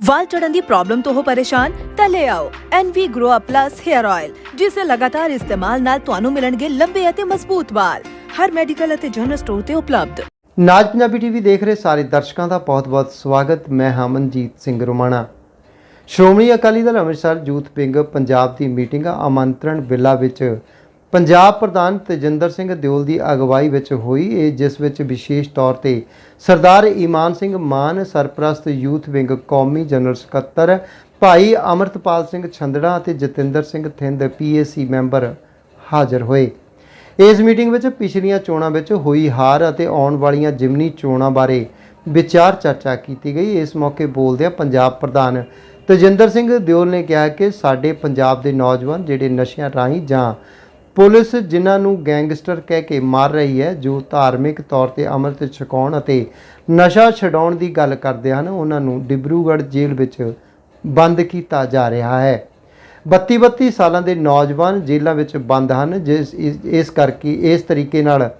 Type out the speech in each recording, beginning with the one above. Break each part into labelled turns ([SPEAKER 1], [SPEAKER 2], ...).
[SPEAKER 1] ਵਾਲ ਚੜਨ ਦੀ ਪ੍ਰੋਬਲਮ ਤੋਂ ਹੋ ਪਰੇਸ਼ਾਨ, ਤਾਂ ਲੈ ਆਓ NV Grow Up Plus Hair Oil ਜਿਸ ਦੇ ਲਗਾਤਾਰ ਇਸਤੇਮਾਲ ਨਾਲ ਤੁਹਾਨੂੰ ਮਿਲਣਗੇ ਲੰਬੇ ਅਤੇ ਮਜ਼ਬੂਤ ਵਾਲ। ਹਰ ਮੈਡੀਕਲ ਅਤੇ ਜਨਰਲ ਸਟੋਰ ਤੇ ਉਪਲਬਧ।
[SPEAKER 2] ਨਾਜ ਪੰਜਾਬੀ ਟੀਵੀ ਦੇਖ ਰਹੇ ਸਾਰੇ ਦਰਸ਼ਕਾਂ ਦਾ ਬਹੁਤ-ਬਹੁਤ ਸਵਾਗਤ। ਮੈਂ ਹਾਂ ਮਨਜੀਤ ਸਿੰਘ ਰੋਮਾਣਾ। ਸ਼੍ਰੋਮਣੀ ਅਕਾਲੀ ਦਲ ਅੰਮ੍ਰਿਤਸਰ ਯੂਥ ਵਿੰਗ ਪੰਜਾਬ ਦੀ ਮੀਟਿੰਗ ਆਮੰਤਰਣ ਬਿੱਲਾ ਵਿੱਚ ਪੰਜਾਬ ਪ੍ਰਧਾਨ ਤੇਜਿੰਦਰ ਸਿੰਘ ਦਿਓਲ ਦੀ ਅਗਵਾਈ ਵਿੱਚ ਹੋਈ ਇਹ, ਜਿਸ ਵਿੱਚ ਵਿਸ਼ੇਸ਼ ਤੌਰ ਤੇ ਸਰਦਾਰ ਈਮਾਨ ਸਿੰਘ ਮਾਨ, ਸਰਪ੍ਰਸਤ ਯੂਥ ਵਿੰਗ ਕੌਮੀ ਜਨਰਲ ਸਕੱਤਰ ਭਾਈ ਅਮਰਤਪਾਲ ਸਿੰਘ ਛੰਦੜਾ ਅਤੇ ਜਤਿੰਦਰ ਸਿੰਘ ਥਿੰਦ ਪੀਏਸੀ ਮੈਂਬਰ ਹਾਜ਼ਰ ਹੋਏ। ਇਸ ਮੀਟਿੰਗ ਵਿੱਚ ਪਿਛਲੀਆਂ ਚੋਣਾਂ ਵਿੱਚ ਹੋਈ ਹਾਰ ਅਤੇ ਆਉਣ ਵਾਲੀਆਂ ਜਿਮਨੀ ਚੋਣਾਂ ਬਾਰੇ ਵਿਚਾਰ ਚਰਚਾ ਕੀਤੀ ਗਈ। ਇਸ ਮੌਕੇ ਬੋਲਦਿਆਂ ਪੰਜਾਬ ਪ੍ਰਧਾਨ ਤੇਜਿੰਦਰ ਸਿੰਘ ਦਿਓਲ ਨੇ ਕਿਹਾ ਕਿ ਸਾਡੇ ਪੰਜਾਬ ਦੇ ਨੌਜਵਾਨ ਜਿਹੜੇ ਨਸ਼ਿਆਂ ਰਾਹੀਂ ਜਾਂ ਪੁਲਿਸ ਜਿਨ੍ਹਾਂ ਨੂੰ ਗੈਂਗਸਟਰ ਕਹਿ ਕੇ ਮਾਰ ਰਹੀ ਹੈ, ਜੋ ਧਾਰਮਿਕ ਤੌਰ ਤੇ ਅੰਮ੍ਰਿਤ ਛਕਾਉਣ ਅਤੇ ਨਸ਼ਾ ਛਡਾਉਣ ਦੀ ਗੱਲ ਕਰਦੇ ਹਨ, ਉਹਨਾਂ ਨੂੰ ਡਿਬਰੂਗੜ੍ਹ ਜੇਲ੍ਹ ਵਿੱਚ ਬੰਦ ਕੀਤਾ ਜਾ ਰਿਹਾ ਹੈ। 32 32 ਸਾਲਾਂ ਦੇ ਨੌਜਵਾਨ ਜੇਲ੍ਹਾਂ ਵਿੱਚ ਬੰਦ ਹਨ, ਜਿਸ ਇਸ- ਕਰਕੇ ਇਸ ਤਰੀਕੇ ਨਾਲ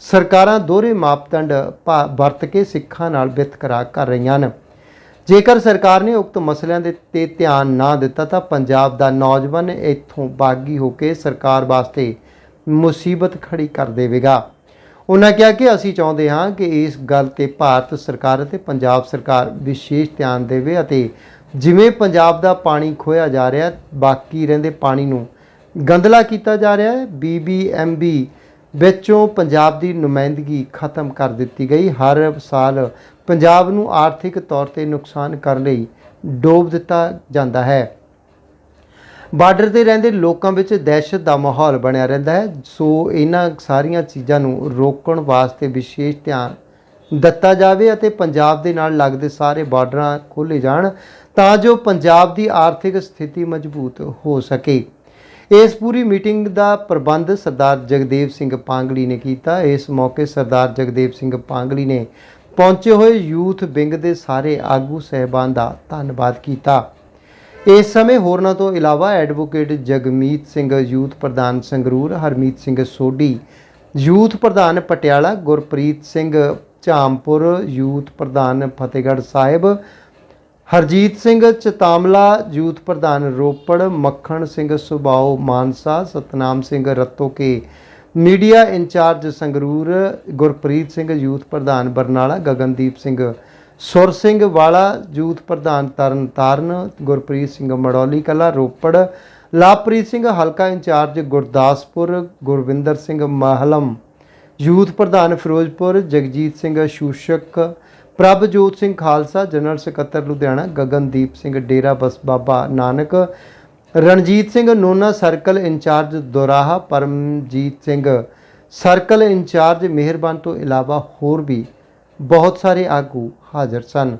[SPEAKER 2] ਸਰਕਾਰਾਂ ਦੋਹਰੇ ਮਾਪਦੰਡ ਭਾ- ਵਰਤ ਕੇ ਸਿੱਖਾਂ ਨਾਲ ਵਿਤਕਰਾ ਕਰ ਰਹੀਆਂ ਹਨ। ਜੇਕਰ ਸਰਕਾਰ ਨੇ ਉਕਤ ਮਸਲਿਆਂ ਦੇ ਤੇ ਧਿਆਨ ਨਾ ਦਿੱਤਾ ਤਾਂ ਪੰਜਾਬ ਦਾ ਨੌਜਵਾਨ ਇੱਥੋਂ ਬਾਗੀ ਹੋ ਕੇ ਸਰਕਾਰ ਵਾਸਤੇ ਮੁਸੀਬਤ ਖੜੀ ਕਰ ਦੇਵੇਗਾ। ਉਹਨਾਂ ਕਿਹਾ ਕਿ ਅਸੀਂ ਚਾਹੁੰਦੇ ਹਾਂ ਕਿ ਇਸ ਗੱਲ ਤੇ ਭਾਰਤ ਸਰਕਾਰ ਅਤੇ ਪੰਜਾਬ ਸਰਕਾਰ ਵਿਸ਼ੇਸ਼ ਧਿਆਨ ਦੇਵੇ ਅਤੇ ਜਿਵੇਂ ਪੰਜਾਬ ਦਾ ਪਾਣੀ ਖੋਇਆ ਜਾ ਰਿਹਾ, ਬਾਕੀ ਰਹਿੰਦੇ ਪਾਣੀ ਨੂੰ ਗੰਦਲਾ ਕੀਤਾ ਜਾ ਰਿਹਾ ਹੈ। ਬੀਬੀਐਮਬੀ ਵਿੱਚੋਂ ਪੰਜਾਬ ਦੀ ਨੁਮਾਇੰਦਗੀ ਖਤਮ ਕਰ ਦਿੱਤੀ ਗਈ। ਹਰ ਸਾਲ ਪੰਜਾਬ ਨੂੰ ਆਰਥਿਕ ਤੌਰ ਤੇ ਨੁਕਸਾਨ ਕਰਨ ਲਈ ਡੋਬ ਦਿੱਤਾ ਜਾਂਦਾ ਹੈ। ਬਾਰਡਰ ਤੇ ਰਹਿੰਦੇ ਲੋਕਾਂ ਵਿੱਚ ਦਹਿਸ਼ਤ ਦਾ ਮਾਹੌਲ ਬਣਿਆ ਰਹਿੰਦਾ ਹੈ। ਸੋ ਇਹਨਾਂ ਸਾਰੀਆਂ ਚੀਜ਼ਾਂ ਨੂੰ ਰੋਕਣ ਵਾਸਤੇ ਵਿਸ਼ੇਸ਼ ਧਿਆਨ ਦਿੱਤਾ ਜਾਵੇ ਅਤੇ ਪੰਜਾਬ ਦੇ ਨਾਲ ਲੱਗਦੇ ਸਾਰੇ ਬਾਰਡਰਾਂ ਖੋਲ੍ਹੇ ਜਾਣ ਤਾਂ ਜੋ ਪੰਜਾਬ ਦੀ ਆਰਥਿਕ ਸਥਿਤੀ ਮਜ਼ਬੂਤ ਹੋ ਸਕੇ। ਇਸ ਪੂਰੀ ਮੀਟਿੰਗ ਦਾ ਪ੍ਰਬੰਧ ਸਰਦਾਰ ਜਗਦੇਵ ਸਿੰਘ ਪਾਂਗਲੀ ਨੇ ਕੀਤਾ। ਇਸ ਮੌਕੇ ਸਰਦਾਰ ਜਗਦੇਵ ਸਿੰਘ ਪਾਂਗਲੀ ਨੇ ਪਹੁੰਚੇ ਹੋਏ ਯੂਥ ਵਿੰਗ ਦੇ ਸਾਰੇ ਆਗੂ ਸਹਿਬਾਨ ਦਾ ਧੰਨਵਾਦ ਕੀਤਾ। ਇਸ ਸਮੇਂ ਹੋਰਨਾਂ ਤੋਂ ਇਲਾਵਾ ਐਡਵੋਕੇਟ ਜਗਮੀਤ ਸਿੰਘ, ਯੂਥ ਪ੍ਰਧਾਨ ਸੰਗਰੂਰ, ਹਰਮੀਤ ਸਿੰਘ ਸੋਢੀ, ਯੂਥ ਪ੍ਰਧਾਨ ਪਟਿਆਲਾ, ਗੁਰਪ੍ਰੀਤ ਸਿੰਘ ਝਾਮਪੁਰ, ਯੂਥ ਪ੍ਰਧਾਨ ਫਤਿਹਗੜ੍ਹ ਸਾਹਿਬ ਹਰਜੀਤ ਸਿੰਘ ਚਤਾਮਲਾ ਯੂਥ ਪ੍ਰਧਾਨ Ropar, Makhan Singh Subao Mansa, Satnam Singh Ratoke, media incharge Sangrur, Gurpreet Singh youth ਪ੍ਰਧਾਨ ਬਰਨਾਲਾ, ਗਗਨਦੀਪ ਸਿੰਘ ਸੁਰ ਸਿੰਘ ਵਾਲਾ ਯੂਥ ਪ੍ਰਧਾਨ ਤਰਨਤਾਰਨ ਗੁਰਪ੍ਰੀਤ ਸਿੰਘ ਮੜੌਲੀ ਕਲਾ, ਰੋਪੜ, ਲਾਪ੍ਰੀਤ ਸਿੰਘ ਹਲਕਾ ਇੰਚਾਰਜ ਗੁਰਦਾਸਪੁਰ, ਗੁਰਵਿੰਦਰ ਸਿੰਘ ਮਹਲਮ ਯੂਥ ਪ੍ਰਧਾਨ ਫਿਰੋਜ਼ਪੁਰ ਜਗਜੀਤ ਸਿੰਘ ਸ਼ੂਸ਼ਕ ਪ੍ਰਭਜੋਤ ਸਿੰਘ ਖਾਲਸਾ, ਜਨਰਲ ਸਕੱਤਰ ਲੁਧਿਆਣਾ, ਗਗਨਦੀਪ ਸਿੰਘ ਡੇਰਾ ਬਸ Baba Nanak, Ranjit Singh Nona, circle incharge Doraha, Paramjit Singh, circle incharge Mehrban ਤੋਂ ਇਲਾਵਾ ਹੋਰ ਵੀ ਬਹੁਤ ਸਾਰੇ ਆਗੂ ਹਾਜ਼ਰ ਸਨ।